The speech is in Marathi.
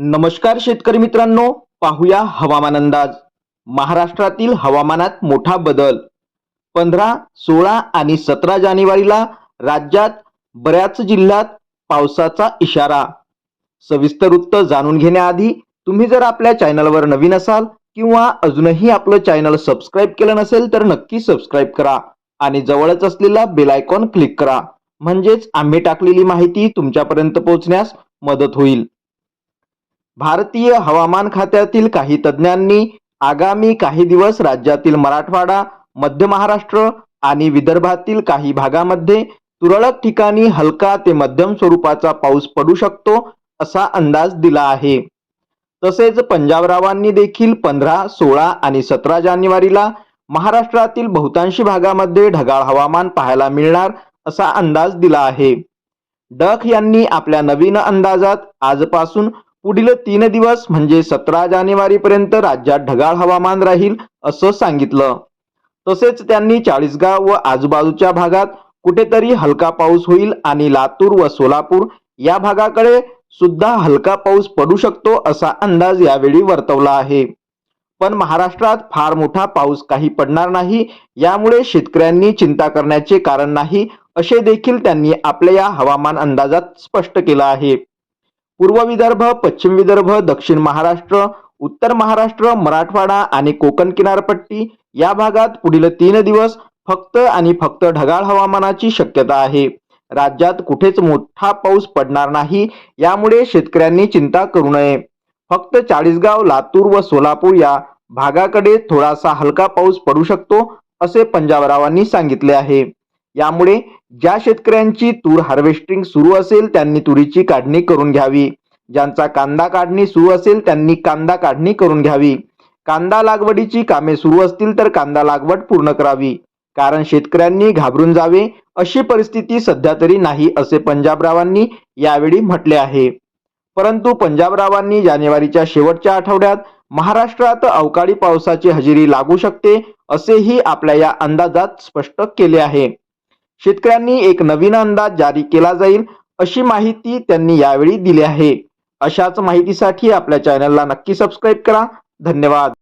नमस्कार शेतकरी मित्रांनो पाहूया हवामान अंदाज. महाराष्ट्रातील हवामानात मोठा बदल. पंधरा सोळा आणि सतरा जानेवारीला राज्यात बऱ्याच जिल्ह्यात पावसाचा इशारा. सविस्तर वृत्त जाणून घेण्याआधी तुम्ही जर आपल्या चॅनलवर नवीन असाल किंवा अजूनही आपलं चॅनल सबस्क्राईब केलं नसेल तर नक्की सबस्क्राईब करा आणि जवळच असलेला बेल आयकॉन क्लिक करा. म्हणजेच आम्ही टाकलेली माहिती तुमच्यापर्यंत पोहोचण्यास मदत होईल. भारतीय हवामान खात्यातील काही तज्ज्ञांनी आगामी काही दिवस राज्यातील मराठवाडा मध्य महाराष्ट्र आणि विदर्भातील काही भागामध्ये तुरळक ठिकाणी हलका ते मध्यम स्वरूपाचा पाऊस पडू शकतो असा अंदाज दिला आहे. तसेच पंजाबरावांनी देखील पंधरा सोळा आणि सतरा जानेवारीला महाराष्ट्रातील बहुतांशी भागामध्ये ढगाळ हवामान पाहायला मिळणार असा अंदाज दिला आहे. डख यांनी आपल्या नवीन अंदाजात आजपासून पुढील तीन दिवस म्हणजे सतरा जानेवारी पर्यंत राज्यात ढगाळ हवामान राहील असं सांगितलं. तसेच त्यांनी चाळीसगाव व आजूबाजूच्या भागात कुठेतरी हलका पाऊस होईल आणि लातूर व सोलापूर या भागाकडे सुद्धा हलका पाऊस पडू शकतो असा अंदाज यावेळी वर्तवला आहे. पण महाराष्ट्रात फार मोठा पाऊस काही पडणार नाही यामुळे शेतकऱ्यांनी चिंता करण्याचे कारण नाही असे देखील त्यांनी आपल्या या हवामान अंदाजात स्पष्ट केलं आहे. पूर्व विदर्भ पश्चिम विदर्भ दक्षिण महाराष्ट्र उत्तर महाराष्ट्र मराठवाडा आणि कोकण किनारपट्टी या भागात पुढील तीन दिवस फक्त आणि फक्त ढगाळ हवामानाची शक्यता आहे. राज्यात कुठेच मोठा पाऊस पडणार नाही यामुळे शेतकऱ्यांनी चिंता करू नये. फक्त चाळीसगाव लातूर व सोलापूर या भागाकडे थोडासा हलका पाऊस पडू शकतो असे पंजाबरावांनी सांगितले आहे. यामुळे ज्या शेतकऱ्यांची तूर हार्वेस्टिंग सुरू असेल त्यांनी तुरीची काढणी करून घ्यावी. ज्यांचा कांदा काढणी सुरू असेल त्यांनी कांदा काढणी करून घ्यावी. कांदा लागवडीची कामे सुरू असतील तर कांदा लागवड पूर्ण करावी. कारण शेतकऱ्यांनी घाबरून जावे अशी परिस्थिती सध्या तरी नाही असे पंजाबरावांनी यावेळी म्हटले आहे. परंतु पंजाबरावांनी जानेवारीच्या शेवटच्या आठवड्यात महाराष्ट्रात अवकाळी पावसाची हजेरी लागू शकते असेही आपल्या या अंदाजात स्पष्ट केले आहे. शेतकऱ्यांनी एक नवीन अंदाज जारी केला जाईल अशी माहिती त्यांनी यावेळी दिली आहे. अशाच माहितीसाठी आपल्या चॅनलला नक्की सबस्क्राईब करा. धन्यवाद.